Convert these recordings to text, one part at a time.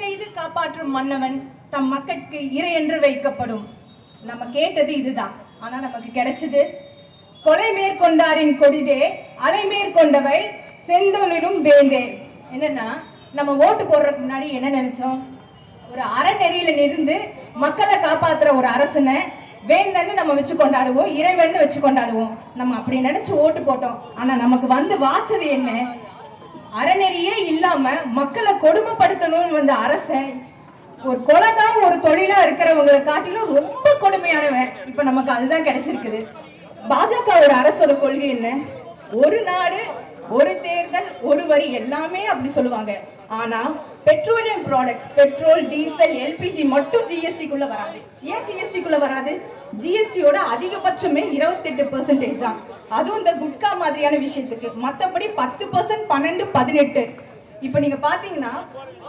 செய்து காப்பாற்றும் மன்னவன் தம் மக்களுக்கு இறை என்று வைக்கப்படும். நம்ம கேட்டது இதுதான். ஆனா நமக்கு கிடைச்சது கொலை மேற்கொண்டாரின் கொடிதே அலை மேற்கொண்டவை செந்தொழிலும் வேந்தே. என்னன்னா நம்ம ஓட்டு போடுறதுக்கு முன்னாடி என்ன நினைச்சோம்? ஒரு அறநெறியில இருந்து மக்களை காப்பாத்துற ஒரு அரசனை வேந்தன்னு நம்ம வச்சு கொண்டாடுவோம் இறைவன் வச்சு கொண்டாடுவோம். நம்ம அப்படி நினைச்சு ஓட்டு போட்டோம். ஆனா நமக்கு வந்து வாச்சது என்ன? அறநெறியே இல்லாம மக்களை கொடுமைப்படுத்தணும்னு வந்த அரசன் ஒரு கொலை தான் ஒரு தொழிலா இருக்கிறவங்களை காட்டிலும் ரொம்ப கொடுமையானவன். இப்ப நமக்கு அதுதான் கிடைச்சிருக்குது. பாஜகவோட அரசோட கொள்கை என்ன? ஒரு நாடு ஒரு தேர்தல் ஒரு வரி எல்லாமே அப்படி சொல்லுவாங்க. ஆனா petroleum products petrol diesel LPG மட்டும் ஜிஎஸ்டி குள்ள வராது. ஏன் ஜிஎஸ்டி குள்ள வராது? ஜிஎஸ்டியோட அதிகபட்சமே இருபத்தெட்டு பர்சன்டேஜ் தான். அதுவும் இந்த குட்கா மாதிரியான விஷயத்துக்கு. மற்றபடி பத்து பர்சன்ட் பன்னெண்டு பதினெட்டு. இப்போ நீங்க பாத்தீங்கன்னா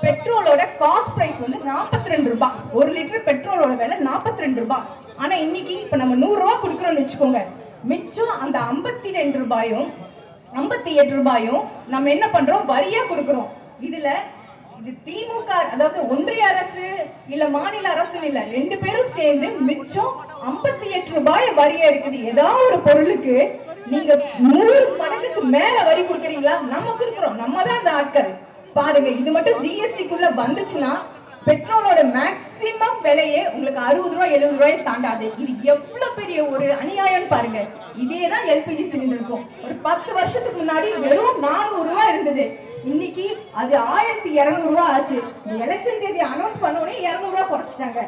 பெட்ரோலோட காஸ்ட் பிரைஸ் வந்து 42 ரெண்டு ரூபாய் ஒரு லிட்டர் பெட்ரோலோட விலை 42 ரெண்டு ரூபாய் ஆனா இன்னைக்கு இப்போ நம்ம நூறு ரூபாய் கொடுக்குறோம்னு வச்சுக்கோங்க. மிச்சம் அந்த ஐம்பத்தி ரெண்டு ரூபாயும் ஐம்பத்தி எட்டு ரூபாயும் நம்ம என்ன பண்றோம்? வரியா கொடுக்குறோம். இதுல இது திமுக அதாவது ஒன்றிய அரசு இல்ல மாநில அரசு இல்ல ரெண்டு பேரும் சேர்ந்து மிச்சம் ஐம்பத்தி எட்டு ரூபாய் வரியா இருக்குது ஏதாவது ஒரு பொருளுக்கு நீங்க நூறு மடங்குக்கு மேல வரி கொடுக்குறீங்களா? நம்ம கொடுக்குறோம். நம்ம தான் அந்த ஆட்கள். பாருங்க இது மட்டும் ஜிஎஸ்டிக்குள்ள வந்துச்சுன்னா பெட்ரோலோட மேக்சிமம் விலையே உங்களுக்கு அறுபது ரூபாய் எழுபது ரூபாய் தாண்டாது. இது எவ்வளவு பெரிய ஒரு அநியாயம்னு பாருங்க இதே தான் எல்பிஜி சிலிண்டர் இருக்கும். ஒரு பத்து வருஷத்துக்கு முன்னாடி வெறும் நானூறு ரூபாய் இருந்தது. இன்னைக்கு அது ஆயிரத்தி இருநூறு ரூபாய் ஆச்சு. எலெக்ஷன் தேதி அனௌன்ஸ் பண்ண உடனே இருநூறு ரூபாய் குறைச்சிட்டாங்க.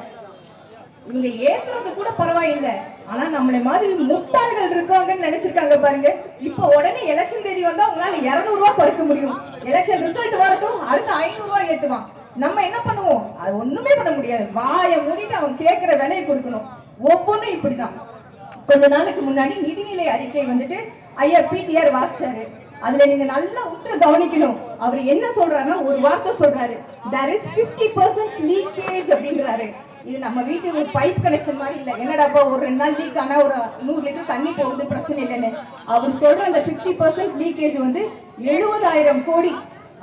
இவங்க ஏத்துறது கூட பரவாயில்லை. ஆனா நம்மளை மாதிரி முட்டாள்கள் இருக்காங்கன்னு நினைச்சிருக்காங்க பாருங்க. இப்ப உடனே எலெக்ஷன் தேதி வந்தா உங்களால 200 ரூபாய் குறைக்க முடியும். எலெக்ஷன் ரிசல்ட் வரட்டும் அடுத்து 500 ரூபாய் ஏத்துவான். நம்ம என்ன பண்ணுவோம்? அது ஒண்ணுமே பண்ண முடியாது. வாயை மூடிட்டு அவன் கேட்கிற விலையை கொடுக்கணும். ஒவ்வொன்றும் இப்படிதான். கொஞ்ச நாளுக்கு முன்னாடி நிதிநிலை அறிக்கை வந்துட்டு ஐயா பிடிஆர் வாசிச்சாரு. அதுல நீங்க நல்லா உற்று கவனிக்கணும். அவர் என்ன சொல்றாருன்னா ஒரு வார்த்தை சொல்றாரு. There is 50% பர்சன்ட் லீக்கேஜ் அப்படின்றாரு. இது நம்ம வீட்டு பைப் கனெக்ஷன் மாதிரி இல்லை. என்னடாப்பா ஒரு ரெண்டு நாள் லீக் ஆனா ஒரு நூறு லிட்டர் தண்ணி போகுது பிரச்சனை இல்லைன்னு. அவர் சொல்ற அந்த 50% பர்சன்ட் லீக்கேஜ் வந்து எழுபதாயிரம் கோடி.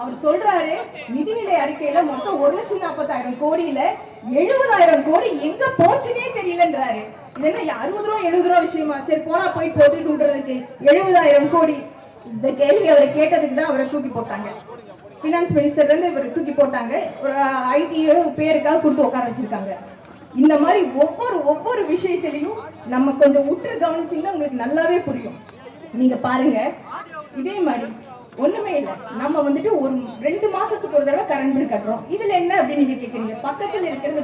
அவர் சொல்றாரு நிதிநிலை அறிக்கையில மொத்தம் ஒரு லட்சம் நாற்பத்தாயிரம் கோடியில எழுபதாயிரம் கோடி எங்க போச்சுன்னே தெரியலன்றாரு. இது என்ன அறுபது ரூபா எழுபது ரூபா விஷயமா? சரி போனா போய் போட்டுன்றதுக்கு எழுபதாயிரம் கோடி. இந்த கேள்வி அவரை கேட்டதுக்கு தான் அவரை தூக்கி போட்டாங்க. பினான்ஸ் மினிஸ்டர்ல இருந்து இவர் தூக்கி போட்டாங்க. ஒரு ஐடி பேருக்காக கொடுத்து உட்கார வச்சிருக்காங்க. இந்த மாதிரி ஒவ்வொரு ஒவ்வொரு விஷயத்திலையும் நம்ம கொஞ்சம் உற்று கவனிச்சீங்கன்னா உங்களுக்கு நல்லாவே புரியும். நீங்க பாருங்க. இதே மாதிரி ஒண்ணுமே இல்ல. நம்ம வந்துட்டு ஒரு ரெண்டு மாசத்துக்கு ஒரு தடவை கரண்ட் பில் கட்டுறோம். இதுல என்ன அப்படின்னு நீங்க கேக்குறீங்க? பக்கத்துல இருக்கிறது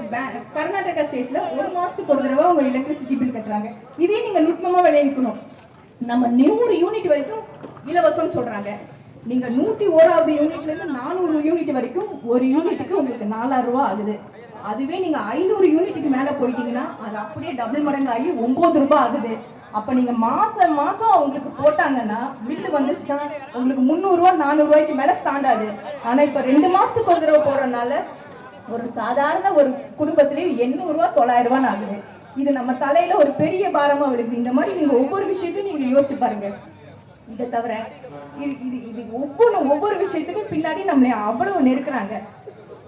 கர்நாடகா ஸ்டேட்ல ஒரு மாசத்துக்கு ஒரு தடவை அவங்க எலக்ட்ரிசிட்டி பில் கட்டுறாங்க. இதே நீங்க நுட்பமா விளைவிக்கணும் நம்ம நூறு யூனிட் வரைக்கும் இலவசம் சொல்றாங்க. நீங்க நூத்தி ஓராவது யூனிட்ல இருந்து நானூறு யூனிட் வரைக்கும் ஒரு யூனிட்டுக்கு உங்களுக்கு நாலாயிரம் ரூபாய் ஆகுது. அதுவே நீங்க ஐநூறு யூனிட்டுக்கு மேல போயிட்டீங்கன்னா அது அப்படியே டபுள் மடங்கு ஆகி ஒன்பது ரூபாய் ஆகுது. அப்ப நீங்க மாசம் மாசம் அவங்களுக்கு போட்டாங்கன்னா பில்லு வந்துச்சுன்னா உங்களுக்கு முந்நூறு ரூபாய் நானூறு ரூபாய்க்கு மேல தாண்டாது. ஆனா இப்ப ரெண்டு மாசத்துக்கு ஒரு தடவை போடுறதுனால ஒரு சாதாரண ஒரு குடும்பத்திலேயே எண்ணூறு ரூபாய் தொள்ளாயிரம் ரூபாய் ஆகுது. இது நம்ம தலையில ஒரு பெரிய பாரமா விழுது இந்த மாதிரி நீங்க ஒவ்வொரு விஷயத்தையும் நீங்க யோசிச்சு பாருங்க. இதை தவிர இது இது இது ஒவ்வொன்றும் ஒவ்வொரு விஷயத்துக்கும் பின்னாடி நம்மளை அவ்வளவு நெருக்கிறாங்க.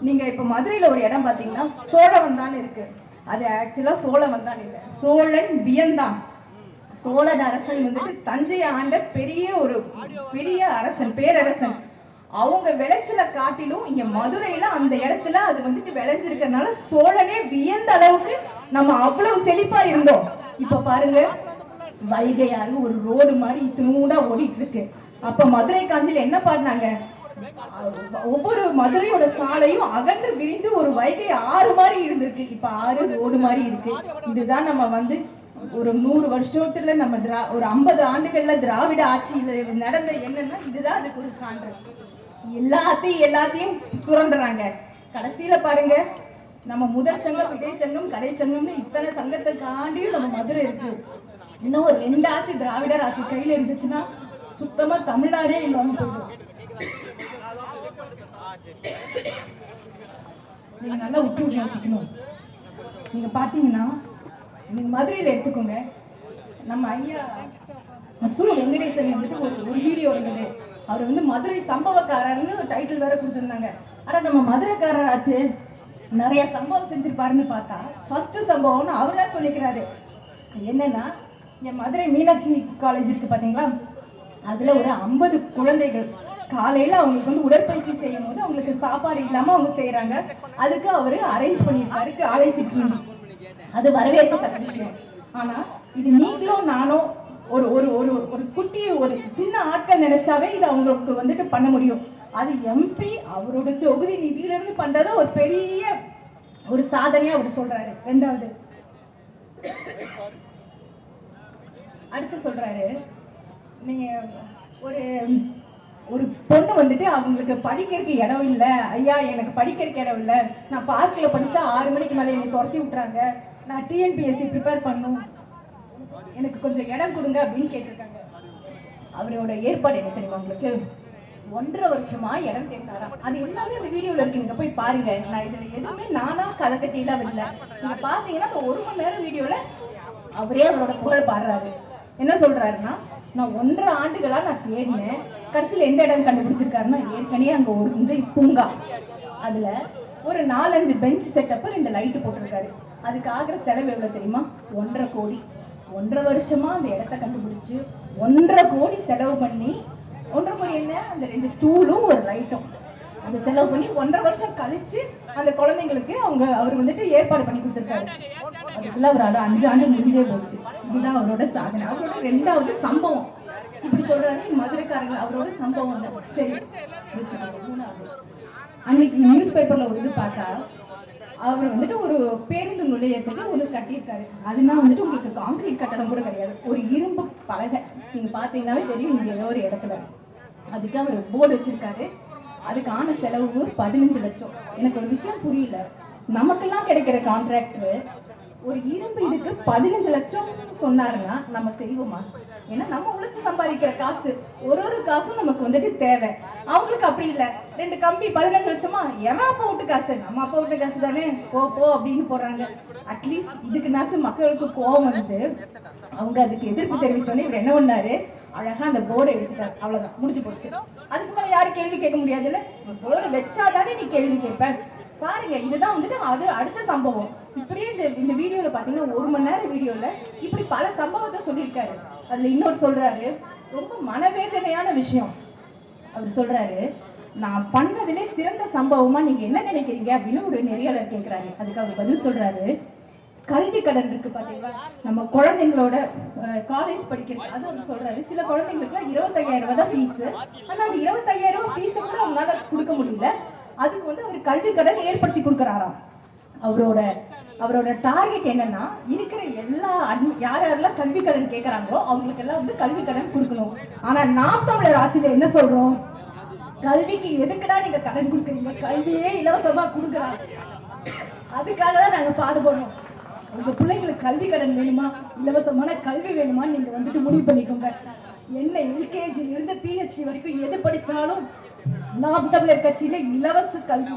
நீங்க இப்ப மதுரையில ஒரு இடம் பாத்தீங்கன்னா சோழவந்தான் இருக்கு. அது ஆக்சுவலா சோழவந்தான் இல்ல. சோழன் வியந்தான். சோழன் அரசன் வந்துட்டு தஞ்சையை ஆண்ட பெரிய ஒரு பெரிய அரசன் பேரரசன். அவங்க விளைச்சலை காட்டிலும் இங்க மதுரையில அந்த இடத்துல அது வந்துட்டு விளைஞ்சிருக்கிறதுனால சோழனே வியந்த அளவுக்கு நம்ம அவ்வளவு செழிப்பா இருந்தோம். இப்ப பாருங்க வைகையாறு ஒரு ரோடு மாதிரி இத்தினூடா ஓடிட்டு இருக்கு. அப்ப மதுரை காஞ்சியில என்ன பாடினாங்க? ஒவ்வொரு மதுரையோட சாலையும் அகன்று விரிந்து ஒரு வைகை ஆறு மாதிரி இருந்திருக்கு. இப்ப ஆறு ரோடு மாதிரி இருக்கு. இதுதான் நம்ம வந்து ஒரு நூறு வருஷத்துல நம்ம திரா ஒரு ஐம்பது ஆண்டுகள்ல திராவிட ஆட்சியில நடந்த என்னன்னா இதுதான் அதுக்கு ஒரு சான்று. எல்லாத்தையும் எல்லாத்தையும் சுரண்டுறாங்க. கடைசியில பாருங்க நம்ம முதல் சங்கம் இடைச்சங்கம் கடைச்சங்கம்னு இத்தனை சங்கத்தை காண்டியும் நம்ம மதுரை இருக்கு. இன்னும் ஒரு ரெண்டு ஆட்சி திராவிடர் ஆட்சி கையில இருந்துச்சுன்னா சுத்தமா தமிழ்நாடே இல்லாம போயிடும். நீங்க நல்லா விட்டு விட்டு நீங்க பாத்தீங்கன்னா நீங்க மதுரையில எடுத்துக்கோங்க. நம்ம ஐயா சு வெங்கடேசன் வந்துட்டு ஒரு ஒரு வீடியோ இருந்தது அவர் வந்து மதுரை சம்பவக்காரர்னு டைட்டில் வேற கொடுத்துருந்தாங்க. ஆனா நம்ம மதுரைக்காரராச்சு நிறைய சம்பவம் செஞ்சிருப்பாருன்னு பார்த்தா ஃபர்ஸ்ட் சம்பவம்னு அவரே சொல்லிக்கிறாரு. என்னன்னா என் மதுரை மீனாட்சி காலேஜ் இருக்கு பாத்தீங்களா? அதுல ஒரு ஐம்பது குழந்தைகள் காலையில அவங்களுக்கு வந்து உடற்பயிற்சி செய்யும் போது அவங்களுக்கு சாப்பாடு இல்லாம அவங்க செய்யறாங்க அதுக்கு அவரு அரேஞ்ச் பண்ணியிருக்காரு காலை சிற்றுண்டி. அது வரவேற்கத்தக்க விஷயம். ஆனா இது நீங்களும் நானும் ஒரு ஒரு ஒரு ஒரு குட்டி ஒரு சின்ன ஆட்கள் நினைச்சாவே இது அவங்களுக்கு வந்துட்டு பண்ண முடியும். அது எம்பி அவரோட தொகுதி நிதியில இருந்து பண்றத ஒரு பெரிய ஒரு சாதனையா அவர் சொல்றாரு. ரெண்டாவது. அடுத்து சொல்றாரு. நீங்க ஒரு ஒரு பொண்ணு வந்துட்டு அவங்களுக்கு படிக்கிறதுக்கு இடம் இல்ல. ஐயா எனக்கு படிக்கிறதுக்கு இடம் இல்ல. நான் பார்க்கல படிச்சா ஆறு மணிக்கு மேல என்னை துரத்தி விட்றாங்க நான் டிஎன்பிஎஸ்சி ப்ரிப்பேர் பண்ணும். எனக்கு கொஞ்சம் இடம் கொடுங்க அப்படின்னு கேட்டிருக்காங்க. அவரோட ஏற்பாடு என்ன தெரியுமா உங்களுக்கு? ஒன்றரை வருஷமா இடம் கேட்டாராம் அது எல்லாமே அந்த வீடியோல இருக்கு. நீங்க போய் பாருங்க. நான் இதுல எதுவுமே நானா கதை கட்டிலாம் இல்ல. நீங்க பாத்தீங்கன்னா அந்த ஒரு மணி நேரம் வீடியோல அவரே அவரோட புகழ் பாடுறாரு. என்ன சொல்றாருன்னா நான் ஒன்றரை ஆண்டுகளாக நான் தேடினேன். கடைசியில் எந்த இடம் கண்டுபிடிச்சிருக்காருன்னா ஏற்கனவே அங்கே ஒரு இந்த பூங்கா. அதில் ஒரு நாலஞ்சு பெஞ்ச் செட்டப்பு ரெண்டு லைட்டு போட்டிருக்காரு. அதுக்கு ஆகிற செலவு எவ்வளோ தெரியுமா? ஒன்றரை கோடி. ஒன்றரை வருஷமாக அந்த இடத்த கண்டுபிடிச்சு ஒன்றரை கோடி செலவு பண்ணி ஒன்றரை கோடி என்ன? அந்த ரெண்டு ஸ்டூலும் ஒரு லைட்டும் அந்த செலவு பண்ணி ஒன்றரை வருஷம் கழிச்சு அந்த குழந்தைங்களுக்கு அவங்க அவர் வந்துட்டு ஏற்பாடு பண்ணி கொடுத்துருக்காரு. அதுக்குள்ள அவரோட அஞ்சு ஆண்டு முடிஞ்சே போச்சு. இதுதான் அவரோட சாதனை. அவரோட ரெண்டாவது சம்பவம். இப்படி சொல்றாரு மதுரைக்காரங்க அவரோட சம்பவம் சரி மூணாவது. அன்னைக்கு நியூஸ் பேப்பர்ல ஒரு இது பார்த்தா அவர் வந்துட்டு ஒரு பேருந்து நுழையத்துக்கு ஒன்று கட்டியிருக்காரு. அதுனா வந்துட்டு உங்களுக்கு காங்கிரீட் கட்டடம் கூட கிடையாது. ஒரு இரும்பு பலகை. நீங்க பாத்தீங்கன்னாவே தெரியும் இங்க ஏதோ ஒரு இடத்துல. அதுக்கு அவர் போர்டு வச்சிருக்காரு. அதுக்கான செலவு பதினஞ்சு லட்சம். எனக்கு ஒரு விஷயம் புரியல. நமக்கெல்லாம் கிடைக்கிற கான்ட்ராக்டர் ஒரு இரும்பு இதுக்கு பதினஞ்சு லட்சம் சொன்னாருன்னா நம்ம செய்வோமா? ஏன்னா நம்ம உழைச்சு சம்பாதிக்கிற காசு ஒரு ஒரு காசும் நமக்கு வந்துட்டு தேவை. அவங்களுக்கு அப்படி இல்ல. ரெண்டு கம்பி பதினஞ்சு லட்சமா? எவன் அப்பா விட்டு காசு? நம்ம அப்பா விட்டு காசு தானே? போ போ அப்படின்னு போடுறாங்க. அட்லீஸ்ட் இதுக்குனாச்சும் மக்களுக்கு கோவம் வந்து அவங்க அதுக்கு எதிர்ப்பு தெரிவிச்சோன்னே இவர் என்ன பண்ணாரு? அழகா அந்த போர்டை எடுத்துட்டாரு. அவ்வளவுதான். முடிஞ்சு போச்சு. அதுக்கு மேல கேள்வி கேட்க முடியாதுல்ல போர்டு வச்சாதானே நீ கேள்வி கேட்ப. பாருங்க இதுதான் வந்துட்டு அது அடுத்த சம்பவம். இப்படியே இந்த இந்த வீடியோல பாத்தீங்கன்னா ஒரு மணி நேரம் வீடியோல இப்படி பல சம்பவத்தை சொல்லியிருக்காரு. அதுல இன்னொரு சொல்றாரு ரொம்ப மனவேதனையான விஷயம். அவர் சொல்றாரு நான் பண்ணதுலே சிறந்த சம்பவமா நீங்க என்ன நினைக்கிறீங்க? அப்படின்னு ஒரு நெறியாளர் கேட்கிறாரு அதுக்கு அவர் பதில் சொல்றாரு கல்வி கடன் இருக்கு பாத்தீங்களா? நம்ம குழந்தைங்களோட காலேஜ் படிக்கிறது அது ஒன்று சொல்றாரு. சில குழந்தைங்களுக்கு இருபத்தையாயிரம் ரூபாய் தான் ஃபீஸ் ஆனா அந்த இருபத்தையாயிரம் ரூபாய் ஃபீஸை கூட அவங்களால கொடுக்க முடியல. அதுக்கு வந்து அவர் கல்வி கடன் ஏற்படுத்தி கொடுக்குறாராம். அவரோட அவரோட டார்கெட் என்னன்னா இருக்கிற எல்லா admi- யார் யாரெல்லாம் கல்வி கடன் கேட்கறாங்களோ அவங்களுக்கு எல்லாம் வந்து கல்வி கடன் கொடுக்கணும். ஆனா நாம் தமிழர் ஆட்சியில என்ன சொல்றோம்? கல்விக்கு எதுக்குடா நீங்க கடன் கொடுக்குறீங்க? கல்வியே இலவசமா கொடுக்குறாங்க. அதுக்காக தான் நாங்க பாடுபடுறோம். உங்க பிள்ளைங்களுக்கு கல்வி கடன் வேணுமா? இலவசமான கல்வி வேணுமா நீங்க வந்துட்டு முடிவு பண்ணிக்கோங்க. என்ன எல்கேஜி இருந்து பிஹெச்டி வரைக்கும் எது படிச்சாலும் நாம் தமிழர் கட்சியில இலவச கல்வி.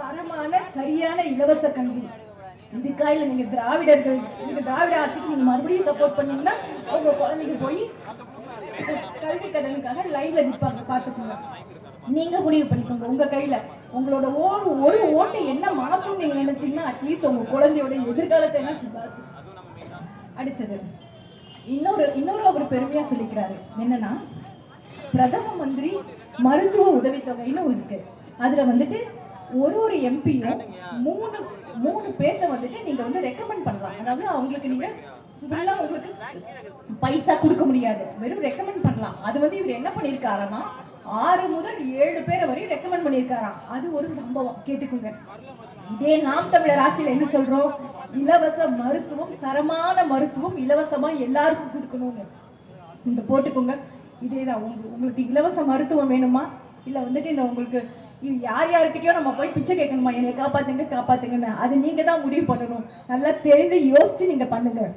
தரமான சரியான இலவச கல்வி. இதுக்காக நீங்க திராவிடர்கள் நீங்க திராவிட ஆட்சிக்கு நீங்க மறுபடியும் சப்போர்ட் பண்ணீங்கன்னா உங்க குழந்தைங்க போய் கல்வி கடனுக்காக லைன்ல நிற்பாங்க பாத்துக்கோங்க. நீங்க முடிவு பண்ணிக்கோங்க. உங்க கையில உங்களோட ஓடு ஒரு ஓட்டு என்ன மாத்தும் நீங்க நினைச்சீங்கன்னா அட்லீஸ்ட் உங்க குழந்தையோட எதிர்காலத்தை என்ன அடுத்தது இன்னொரு இன்னொரு அவர் பெருமையா சொல்லிக்கிறாரு. என்னன்னா பிரதம மந்திரி மருத்துவ உதவித்தொகைன்னு இருக்கு. அதுல வந்துட்டு ஒரு ஒரு எம்பியும் மூணு மூணு பேர்த்த வந்துட்டு நீங்க வந்து ரெக்கமெண்ட் பண்ணலாம். அதாவது அவங்களுக்கு நீங்க ஃபுல்லா உங்களுக்கு பைசா கொடுக்க முடியாது. வெறும் ரெக்கமெண்ட் பண்ணலாம். அது வந்து இவர் என்ன பண்ணிருக்காருன்னா ஆறு முதல் ஏழு பேரை வரையும் ரெக்கமெண்ட் பண்ணியிருக்காராம் அது ஒரு சம்பவம். கேட்டுக்கோங்க. இதே நாம் தமிழர் ஆட்சியில் என்ன சொல்றோம்? இலவச மருத்துவம் தரமான மருத்துவம் இலவசமா எல்லாருக்கும் கொடுக்கணும்னு. இந்த போட்டுக்கோங்க. இதேதான் உங்க- உங்களுக்கு இலவச மருத்துவம் வேணுமா? இல்ல வந்துட்டு இந்த உங்களுக்கு இது யார் யாருக்கிட்டயோ நம்ம போய் பிச்சை கேட்கணுமா? என்னை காப்பாத்துங்க காப்பாத்துங்கன்னு. அது நீங்க தான் முடிவு பண்ணணும். நல்லா தெரிந்து யோசிச்சு நீங்க பண்ணுங்க.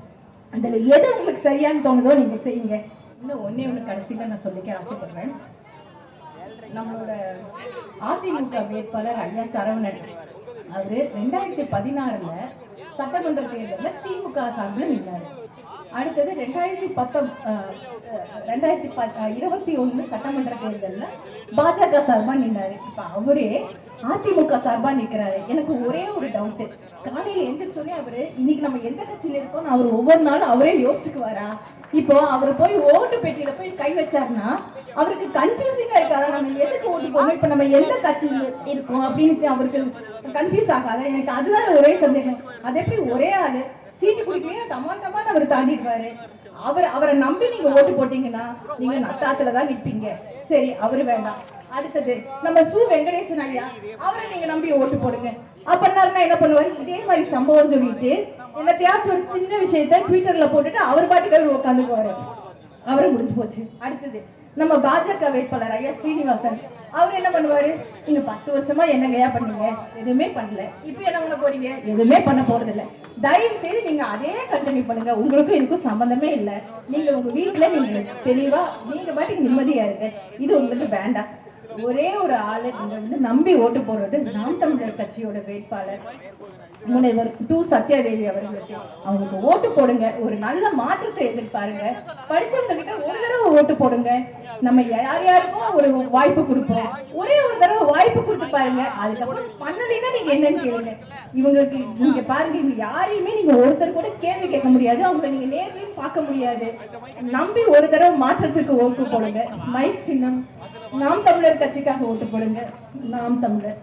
அதுல எது உங்களுக்கு சரியான்னு தோணுதோ நீங்க செய்யுங்க. இன்னும் ஒன்னே ஒண்ணு கடைசியில நான் சொல்லிக்க ஆசைப்படுறேன். நம்மளோட அதிமுக வேட்பாளர் ஐயா சரவணன் அவரு ரெண்டாயிரத்தி பதினாறுல சட்டமன்ற தேர்தலில் திமுக சார்பில் நின்னாரு. அடுத்தது ரெண்டாயிரத்தி பத்தொம் ரெண்டாயிரத்தி ப இருபத்தி ஒண்ணு சட்டமன்ற தேர்தலில் பாஜக சார்பா நின்றாரு இப்ப அவரே அதிமுக சார்பா நிக்கிறாரு. எனக்கு ஒரே ஒரு டவுட் காலையில எந்திரிச்சோடனே அவரு இன்னைக்கு நம்ம எந்த கட்சியில இருக்கோம்னு அவர் ஒவ்வொரு நாளும் அவரே யோசிச்சுக்குவாரா? இப்போ அவர் போய் ஓட்டு பெட்டியில போய் கை வச்சாருன்னா அவருக்கு கன்ஃபியூசிங்கா இருக்காதா? நம்ம எதுக்கு ஓட்டு போடணும் இப்ப நம்ம எந்த கட்சியில இருக்கோம்? அப்படின்னு அவருக்கு கன்ஃபியூஸ் ஆகாதா? எனக்கு அதுதான் ஒரே சந்தேகம். அது எப்படி ஒரே ஆளு? சீட்டு குடிக்கிறீங்க தமான் தமான் அவர் தாண்டிடுவாரு. அவர் அவரை நம்பி நீங்க ஓட்டு போட்டீங்கன்னா நீங்க நட்டாத்துல தான் சரி அவரு வேண்டாம். அடுத்தது நம்ம சு வெங்கடேசன் ஐயா அவரை நீங்க நம்பி ஓட்டு போடுங்க. அப்படின்னாருன்னா என்ன பண்ணுவாரு? இதே மாதிரி சம்பவம் சொல்லிட்டு என்னத்தையாச்சும் ஒரு சின்ன விஷயத்த ட்விட்டர்ல போட்டுட்டு அவர் பாட்டுக்கு அவர் உட்காந்துக்குவாரு. அவரு முடிஞ்சு போச்சு. அடுத்தது நம்ம பாஜக வேட்பாளர் ஐயா ஸ்ரீனிவாசன் அவர் என்ன பண்ணுவாரு? நீங்க பத்து வருஷமா என்னங்கய்யா பண்ணீங்க? எதுவுமே பண்ணல. இப்போ என்ன பண்ண போறீங்க? எதுவுமே பண்ண போறது இல்ல தயவு செய்து நீங்க அதே கண்டினியூ பண்ணுங்க. உங்களுக்கும் இதுக்கும் சம்பந்தமே இல்லை. நீங்க உங்க வீட்டுல நீங்க தெளிவா நீங்க பாட்டுக்கு நிம்மதியா இருங்க. இது உங்களுக்கு வேண்டாம். ஒரே ஒரு ஆளு வந்து நம்பி ஓட்டு போடுறது நாம் தமிழர் கட்சியோட வேட்பாளர். முனைவர் டு சத்யாதேவி அவர்களுக்கு. அவங்களுக்கு ஓட்டு போடுங்க. ஒரு நல்ல மாற்றத்தை எதிர்பாருங்க. படிச்சவங்க கிட்ட ஒரு தடவை ஓட்டு போடுங்க. நம்ம யார் யாருக்கும் ஒரு வாய்ப்பு கொடுப்போம். ஒரே ஒரு தடவை வாய்ப்பு கொடுத்து பாருங்க. அதுக்கப்புறம் பண்ணலைன்னா நீங்க என்னன்னு கேளுங்க. இவங்களுக்கு நீங்க பாருங்க இவங்க யாரையுமே நீங்க ஒருத்தர் கூட கேள்வி கேட்க முடியாது. அவங்கள நீங்க நேர்லையும் பார்க்க முடியாது. நம்பி ஒரு தடவை மாற்றத்திற்கு ஓட்டு போடுங்க. மைக் சின்னம். நாம் தமிழர் கட்சிக்காக ஓட்டு போடுங்க. நாம் தமிழர்.